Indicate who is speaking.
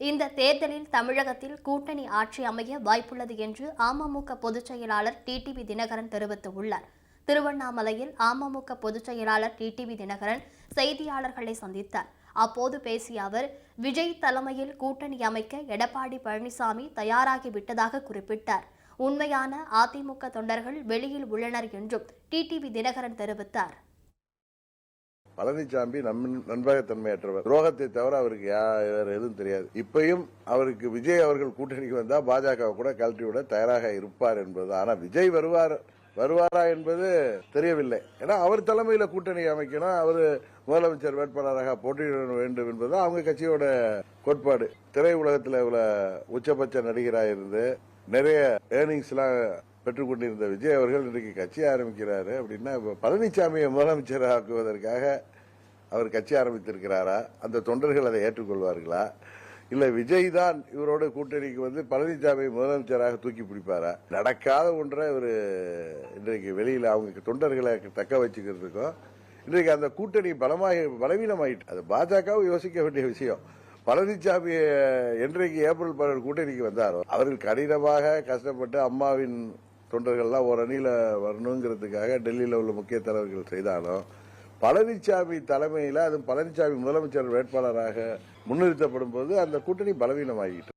Speaker 1: இந்த தேர்தலில் தமிழகத்தில் கூட்டணி ஆட்சி அமைய வாய்ப்புள்ளது என்று அமமுக பொதுச் செயலாளர் டிடிவி தினகரன் தெரிவித்துள்ளார். திருவண்ணாமலையில் அமமுக பொதுச் செயலாளர் டிடிவி தினகரன் செய்தியாளர்களை சந்தித்தார். அப்போது பேசிய அவர் விஜய் தலைமையில் கூட்டணி அமைக்க எடப்பாடி பழனிசாமி தயாராகிவிட்டதாக குறிப்பிட்டார். உண்மையான அதிமுக தொண்டர்கள் வெளியில் உள்ளனர் என்றும் டிடிவி தினகரன் தெரிவித்தார்.
Speaker 2: பழனிசாமி நம்- நண்பகத்தன்மையற்றவர் துரோகத்தை தவிர அவருக்கு வேற எதுவும் தெரியாது. இப்பயும் அவருக்கு விஜய் அவர்கள் கூட்டணிக்கு வந்தா பாஜக கூட கழட்டி விட தயாராக இருப்பார் என்பது. ஆனா விஜய் வருவார் வருவாரா என்பது தெரியவில்லை. ஏன்னா அவர் தலைமையில கூட்டணி அமைக்கணும் அவர் முதலமைச்சர் வேட்பாளராக போட்டியிட வேண்டும் என்பது அவங்க கட்சியோட கோட்பாடு. திரை உலகத்தில் உள்ள உச்சபட்ச நடிகராக இருந்து நிறைய ஏர்னிங்ஸ் எல்லாம் பெற்றுக்கொண்டிருந்த விஜய் அவர்கள் இன்றைக்கு கட்சி ஆரம்பிக்கிறாரு. அப்படின்னா பழனிசாமியை முதலமைச்சர் ஆக்குவதற்காக அவர் கட்சி ஆரம்பித்திருக்கிறாரா? அந்த தொண்டர்கள் அதை ஏற்றுக்கொள்வார்களா? இல்ல விஜய் தான் இவரோட கூட்டணிக்கு வந்து பழனிசாமி முதலமைச்சராக தூக்கி பிடிப்பாரா? நடக்காத ஒன்றை இவர் இன்றைக்கு வெளியில அவங்க தொண்டர்களை தக்க வச்சுக்கிறதுக்கும் இன்றைக்கு அந்த கூட்டணி பலமாக பலவீனமாயிட்டு அது பாஜகவும் யோசிக்க வேண்டிய விஷயம். பழனிசாமி என்றைக்கு ஏப்ரல் பதினேழு கூட்டணிக்கு வந்தாரோ அவர்கள் கடினமாக கஷ்டப்பட்டு அம்மாவின் தொண்டர்கள்லாம் ஒரு அணியில் வரணுங்கிறதுக்காக டெல்லியில் உள்ள முக்கிய தலைவர்கள் செய்தாலும் பழனிசாமி தலைமையில் அது பழனிசாமி முதலமைச்சர் வேட்பாளராக முன்னிறுத்தப்படும் போது அந்த கூட்டணி பலவீனமாகிட்டு